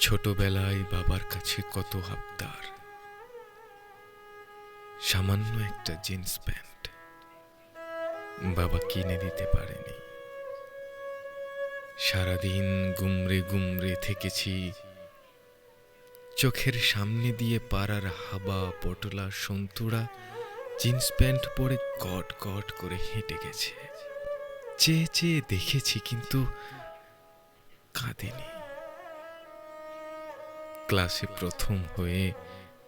ছোটবেলায় বাবার কাছে কত হাবদার। সামান্য একটা জিন্স প্যান্ট বাবা কিনে দিতে পারেনি। সারাদিন গুমরে গুমরে থেকেছি, চোখের সামনে দিয়ে পাড়ার হাবা, পটলা, সন্তুরা, জিন্স প্যান্ট পরে কট কট করে হেঁটে গেছে। চেয়ে চেয়ে দেখেছি কিন্তু কাঁদেনি। ক্লাসে প্রথম হয়ে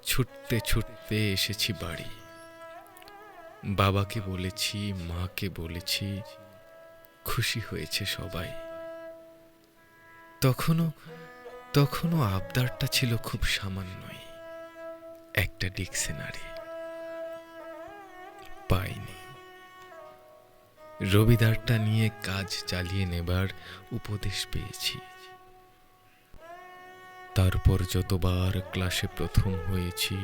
ছুটতে ছুটতে এসেছি বাড়ি। বাবাকে বলেছি, মাকে বলেছি, খুশি হয়েছে সবাই। তখনও তখনও আবদারটা ছিল খুব সামান্যই। একটা ডিকশনারি। পাইনি। রবিদারটা নিয়ে কাজ চালিয়ে নেবার উপদেশ পেয়েছি। তারপর যতবার ক্লাসে প্রথম হয়েছি,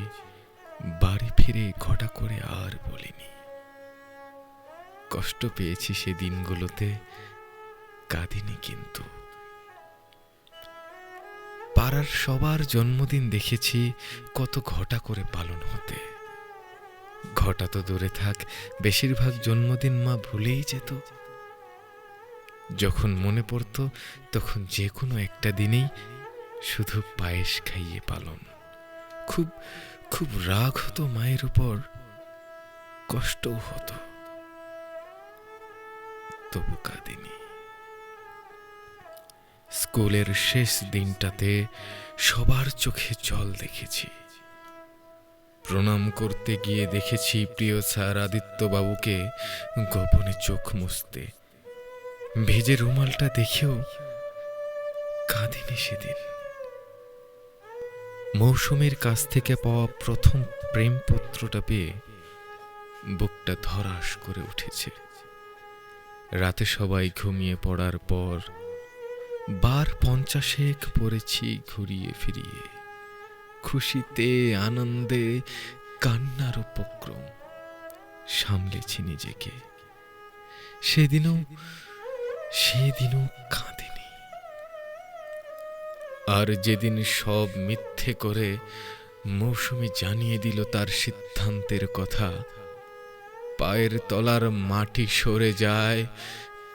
বাড়ি ফিরে ঘটা করে আর বলিনি। কষ্ট পেয়েছি সে দিনগুলোতে, কাঁদিনি কিন্তু। পাড়ার সবার জন্মদিন দেখেছি কত ঘটা করে পালন হতে। ঘটা তো দূরে থাক, বেশিরভাগ জন্মদিন মা ভুলেই যেত। যখন মনে পড়তো, তখন যে কোনো একটা দিনেই শুধু পায়েস খাইয়ে পালন। খুব খুব রাগ হতো মায়ের উপর, কষ্টও হতো। তবু কাঁদিনি। স্কুলের শেষ দিনটাতে সবার চোখে জল দেখেছি। প্রণাম করতে গিয়ে দেখেছি প্রিয় স্যার আদিত্যবাবুকে গোপনে চোখ মুছতে। ভেজে রুমালটা দেখেও কাঁদিনি সেদিন। মৌসুমের কাছ থেকে পাওয়া প্রথম প্রেমপত্রটা পেয়ে বুকটা ধরাস করে উঠেছে। রাতে সবাই ঘুমিয়ে পড়ার পর বার পঞ্চাশেক পড়েছি ঘুরিয়ে ফিরিয়ে। খুশিতে, আনন্দে, কান্নার উপক্রম সামলেছি নিজেকে। সেদিনও সেদিনও কাঁদিনি আর যেদিন সব মিথ্যে করে মৌসুমি জানিয়ে দিল তার সিদ্ধান্তের কথা, পায়ের তলার মাটি সরে যায়,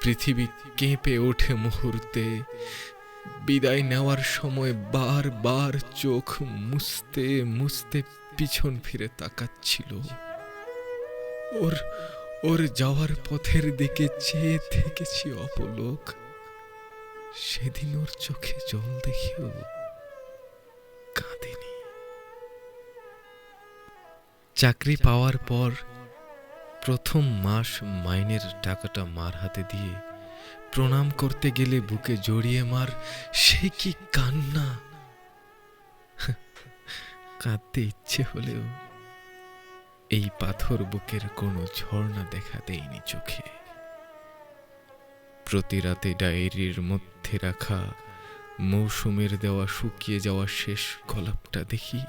পৃথিবী কেঁপে ওঠে মুহূর্তে, বিদায় নেওয়ার সময় বারবার চোখ মুছতে মুছতে পিছন ফিরে তাকাচ্ছিল। ওর ওর যাওয়ার পথের দিকে চেয়ে থেকেছি অপলোক। সেদিন ওর চোখে জল দেখেও কাঁদেনি। চাকরি পাওয়ার পর প্রথম মাস মাইনের টাকাটা মার হাতে দিয়ে প্রণাম করতে গেলে বুকে জড়িয়ে মার, সে কি কান্না? কাঁদতে ইচ্ছে হলেও এই পাথর বুকের কোনো ঝর্ণা দেখা দেয়নি চোখে। প্রতি রাতে ডায়েরির মধ্যে রাখা মৌসুমের দেওয়া শুকিয়ে যাওয়া শেষ গলাপটা দেখি।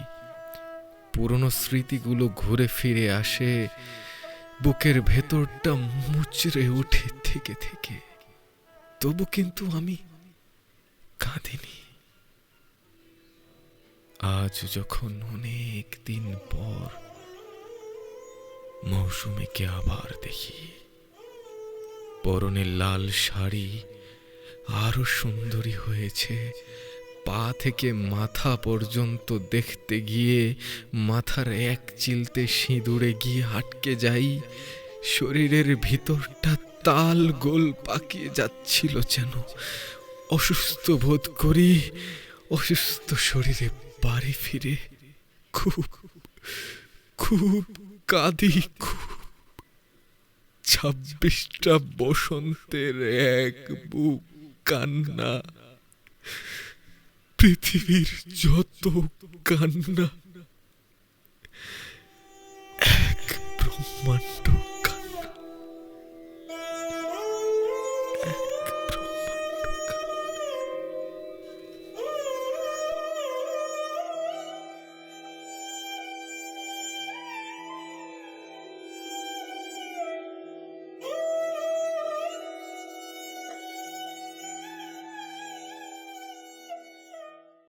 পুরনো স্মৃতিগুলো ঘুরে ফিরে আসে, বুকের ভেতরটা মুচড়ে ওঠে থেকে থেকে। তবু কিন্তু আমি কাঁদিনি। আজ যখন অনেক দিন পর মৌসুমীকে আবার দেখি। পরনে লাল শাড়ি, আরও সুন্দরী হয়েছে। পা থেকে মাথা পর্যন্ত দেখতে গিয়ে মাথার এক চিলতে সিঁদুরে গিয়ে আটকে যাই। শরীরের ভিতরটা তাল গোল পাকিয়ে যাচ্ছিল যেন। অসুস্থ বোধ করি, অসুস্থ শরীরে বাড়ি ফিরে খুব খুব কাঁদি, খুব ছাব্বিশটা বসন্তের এক বুক কান্না। পৃথিবীর যত কান্না এক ব্রহ্মাণ্ড